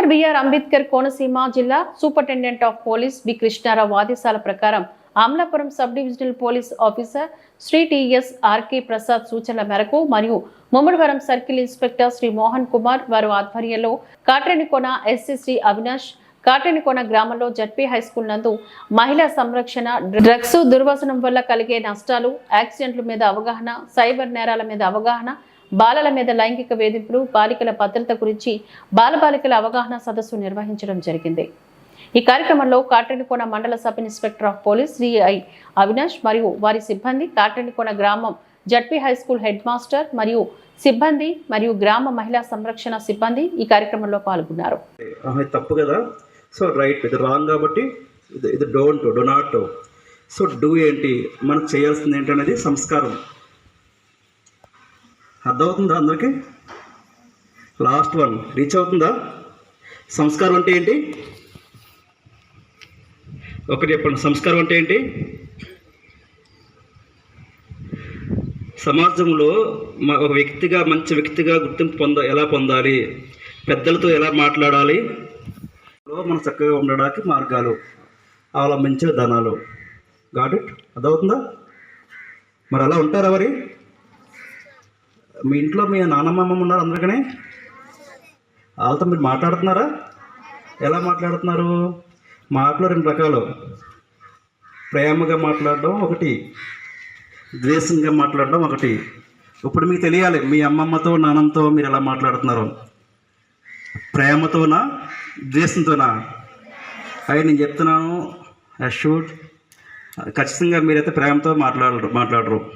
Doctor BR Ambedkar Konaseema జిల్లా superintendent of police B Krishnarao ఆదేశాల ప్రకారం Amalapuram sub divisional police officer Shri TS RK Prasad సూచనల మేరకు మరియు ముమ్మడివరం సర్కిల్ ఇన్స్పెక్టర్ శ్రీ మోహన్ కుమార్ వారి ఆధ్వర్యంలో కాట్రేనికోన ఎస్సీ శ్రీ అవినాష్ కాట్రేనికోన గ్రామంలో జడ్పీ హై స్కూల్ నందు మహిళా సంరక్షణ డ్రగ్స్ దుర్వసనం వల్ల కలిగే నష్టాలు యాక్సిడెంట్ల మీద అవగాహన సైబర్ నేరాల మీద అవగాహన బాలల మీద లైంగిక వేధింపులు బాలికల భద్రత గురించి బాలబాలికల అవగాహన సదస్సు నిర్వహించడం జరిగింది. ఈ కార్యక్రమంలో కాట్రేనికోన మండల sub inspector of police CI Avinash మరియు వారి సిబ్బంది కాట్రేనికోన గ్రామం ZP high school head master మరియు సిబ్బంది మరియు గ్రామ మహిళా సంరక్షణ సిబ్బంది ఈ కార్యక్రమంలో పాల్గొన్నారు. తప్పు కదా? సో రైట్ ఇది రాంగ్ కాబట్టి ఇది don't do not. So do ఏంటి? మనం చేయాల్సింది ఏంటనేది సంస్కారం. అర్థమవుతుందా అందరికీ? Last one. రీచ్ అవుతుందా? సంస్కారం అంటే ఏంటి? ఒకటి చెప్పండి. సంస్కారం అంటే ఏంటి? సమాజంలో ఒక వ్యక్తిగా మంచి వ్యక్తిగా గుర్తింపు పొంద ఎలా పొందాలి? పెద్దలతో ఎలా మాట్లాడాలి? మనం చక్కగా ఉండడానికి మార్గాలు. అవలంబించే విధానాలు గాడ్ ఇట్? అర్థమవుతుందా? మరి అలా ఉంటారా మరి? మీ ఇంట్లో మీ నాన్నమ్మ అమ్మమ్మ ఉన్నారు అందరికనే? వాళ్ళతో మీరు మాట్లాడుతున్నారా? ఎలా మాట్లాడుతున్నారు? మాటలో రెండు రకాలు. ప్రేమగా మాట్లాడడం ఒకటి ద్వేషంగా మాట్లాడడం ఒకటి. ఇప్పుడు మీకు తెలియాలి మీ అమ్మమ్మతో నాన్నతో మీరు ఎలా మాట్లాడుతున్నారు? ప్రేమతోనా ద్వేషంతోనా? అవి నేను చెప్తున్నాను అష్యూడ్ ఖచ్చితంగా మీరైతే ప్రేమతో మాట్లాడరు మాట్లాడరు.